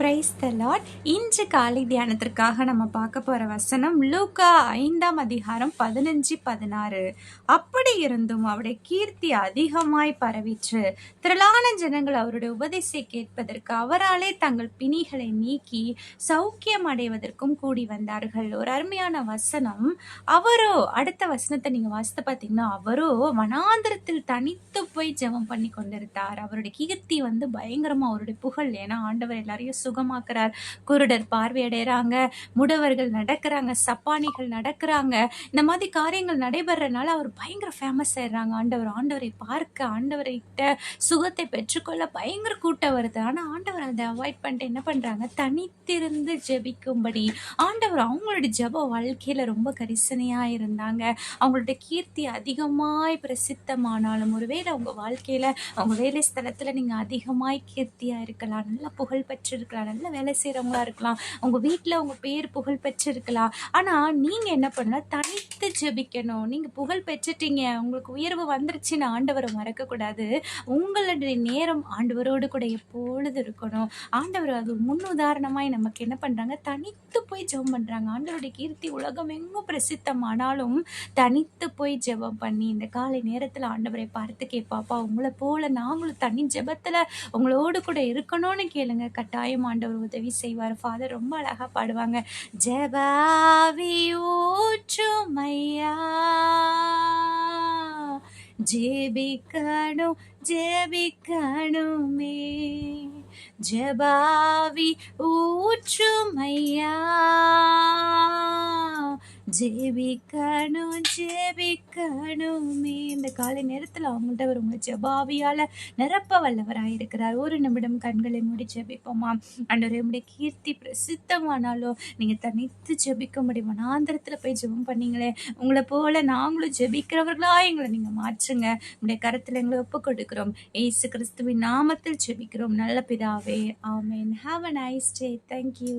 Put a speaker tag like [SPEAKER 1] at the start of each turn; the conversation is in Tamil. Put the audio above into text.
[SPEAKER 1] பிரைஸ் த லாட் இன்று காலை தியானத்திற்காக நம்ம பார்க்க போற வசனம் லூக்கா ஐந்தாம் அதிகாரம் பதினஞ்சு பதினாறு. அப்படி இருந்தும் அவருடைய கீர்த்தி அதிகமாய் பரவிற்று. திரளான ஜனங்கள் அவருடைய உபதேசை கேட்பதற்கு அவராலே தங்கள் பிணிகளை நீக்கி சௌக்கியம் அடைவதற்கும் கூடி வந்தார்கள். ஒரு அருமையான வசனம். அவரோ அடுத்த வசனத்தை நீங்க வாசித்து பார்த்தீங்கன்னா அவரோ வனாந்திரத்தில் தனித்து போய் ஜெபம் பண்ணி கொண்டிருந்தார். அவருடைய கீர்த்தி வந்து பயங்கரமா அவருடைய புகழ். ஏன்னா ஆண்டவர் எல்லாரையும் சுகமாக்குறார். குருடர் பார்வையடைறாங்க. முடவர்கள் நடக்கிறாங்க. சப்பானிகள் நடக்கிறாங்க. இந்த மாதிரி காரியங்கள் நடைபெறனால அவர் பயங்கர ஃபேமஸ் ஆயிடுறாங்க. ஆண்டவர் ஆண்டவரை பார்க்க ஆண்டவர்கிட்ட சுகத்தை பெற்றுக்கொள்ள பயங்கர கூட்டம் வருது. ஆனா ஆண்டவர் அதை அவாய்ட் பண்ணிட்டு என்ன பண்றாங்க? தனித்திருந்து ஜெபிக்கும்படி. ஆண்டவர் அவங்களுடைய ஜப வாழ்க்கையில ரொம்ப கரிசனையா இருந்தாங்க. அவங்களுடைய கீர்த்தி அதிகமாய் பிரசித்தமானாலும் ஒருவேளை அவங்க வாழ்க்கையில அவங்க வேலை ஸ்தலத்துல நீங்க அதிகமாய் கீர்த்தியா இருக்கலாம். நல்ல புகழ் பெற்றிருக்கலாம். நல்ல வேலை செய்கிறவங்களா இருக்கலாம். உங்கள் வீட்டில் உங்கள் பேர் புகழ் பெற்றிருக்கலாம். ஆனால் நீங்கள் என்ன பண்ணலாம் தனித்து ஜெபிக்கணும். நீங்கள் புகழ் பெற்றுட்டீங்க. உங்களுக்கு உயர்வு வந்துருச்சுன்னு ஆண்டவரை மறக்கக்கூடாது. உங்களுடைய நேரம் ஆண்டவரோடு கூட எப்பொழுது இருக்கணும்? ஆண்டவர் அது ஒரு முன் உதாரணமாய் நமக்கு என்ன பண்ணுறாங்க தனித்து போய் ஜெபம் பண்ணுறாங்க ஆண்டவருடைய கீர்த்தி உலகம் எங்கும் பிரசித்தமானாலும் தனித்து போய் ஜெபம் பண்ணி இந்த காலை நேரத்தில் ஆண்டவரை பார்த்து கேட்பாப்பா உங்களை போல நாங்களும் தனி ஜெபத்தில் உங்களோடு கூட இருக்கணும்னு கேளுங்க. கட்டாயமாக ஆண்டவர் உதவி செய்வார். ஃபாதர் ரொம்ப அழகா பாடுவாங்க. ஜெபாவி ஊற்றுமையா ஜெபிக்கணும் ஜெபிக்கணுமே ஜெபாவி ஊற்றுமையா ஜெபிக்கணும் ஜெபிக்கணுமே. இந்த காலை நேரத்தில் அவங்கள்ட்ட உங்களை ஜபாவியால் நிரப்ப வல்லவராக இருக்கிறார் ஒரு நிமிடம் கண்களை மூடி ஜெபிப்போமா? அன்றரை உடைய கீர்த்தி பிரசித்தமானாலும் நீங்கள் தனித்து ஜெபிக்க முடியும். வனாந்திரத்துல போய் ஜெபம் பண்ணீங்களே உங்களை போல நாங்களும் ஜெபிக்கிறவர்களா எங்களை நீங்கள் மாற்றுங்க. உங்களுடைய கருத்தில் எங்களை ஒப்பு கொடுக்கிறோம் ஏசு கிறிஸ்துவின் நாமத்தில் ஜெபிக்கிறோம். நல்ல பிதாவே ஆமேன். Have a nice day thank you